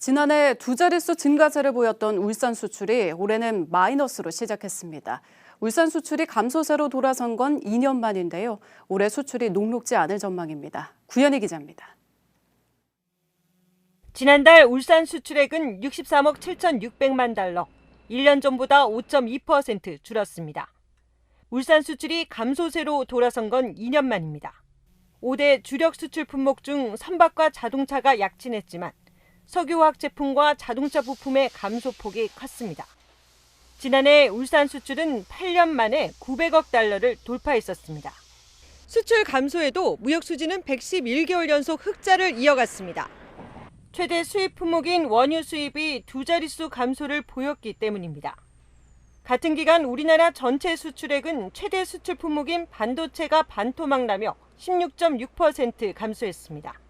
지난해 두 자릿수 증가세를 보였던 울산 수출이 올해는 마이너스로 시작했습니다. 울산 수출이 감소세로 돌아선 건 2년 만인데요. 올해 수출이 녹록지 않을 전망입니다. 구현희 기자입니다. 지난달 울산 수출액은 63억 7,600만 달러, 1년 전보다 5.2% 줄었습니다. 울산 수출이 감소세로 돌아선 건 2년 만입니다. 5대 주력 수출 품목 중 선박과 자동차가 약진했지만 석유화학 제품과 자동차 부품의 감소폭이 컸습니다. 지난해 울산 수출은 8년 만에 900억 달러를 돌파했었습니다. 수출 감소에도 무역 수지는 111개월 연속 흑자를 이어갔습니다. 최대 수입 품목인 원유 수입이 두 자릿수 감소를 보였기 때문입니다. 같은 기간 우리나라 전체 수출액은 최대 수출 품목인 반도체가 반토막나며 16.6% 감소했습니다.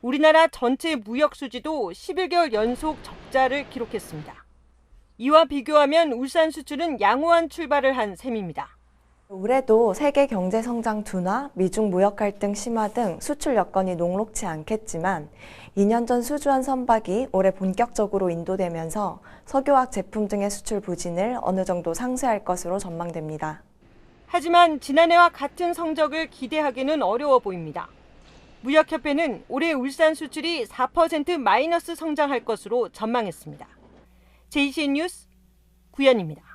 우리나라 전체 무역 수지도 11개월 연속 적자를 기록했습니다. 이와 비교하면 울산 수출은 양호한 출발을 한 셈입니다. 올해도 세계 경제 성장 둔화, 미중 무역 갈등 심화 등 수출 여건이 녹록치 않겠지만 2년 전 수주한 선박이 올해 본격적으로 인도되면서 석유화학 제품 등의 수출 부진을 어느 정도 상쇄할 것으로 전망됩니다. 하지만 지난해와 같은 성적을 기대하기는 어려워 보입니다. 무역협회는 올해 울산 수출이 4% 마이너스 성장할 것으로 전망했습니다. JCN 뉴스 구현입니다.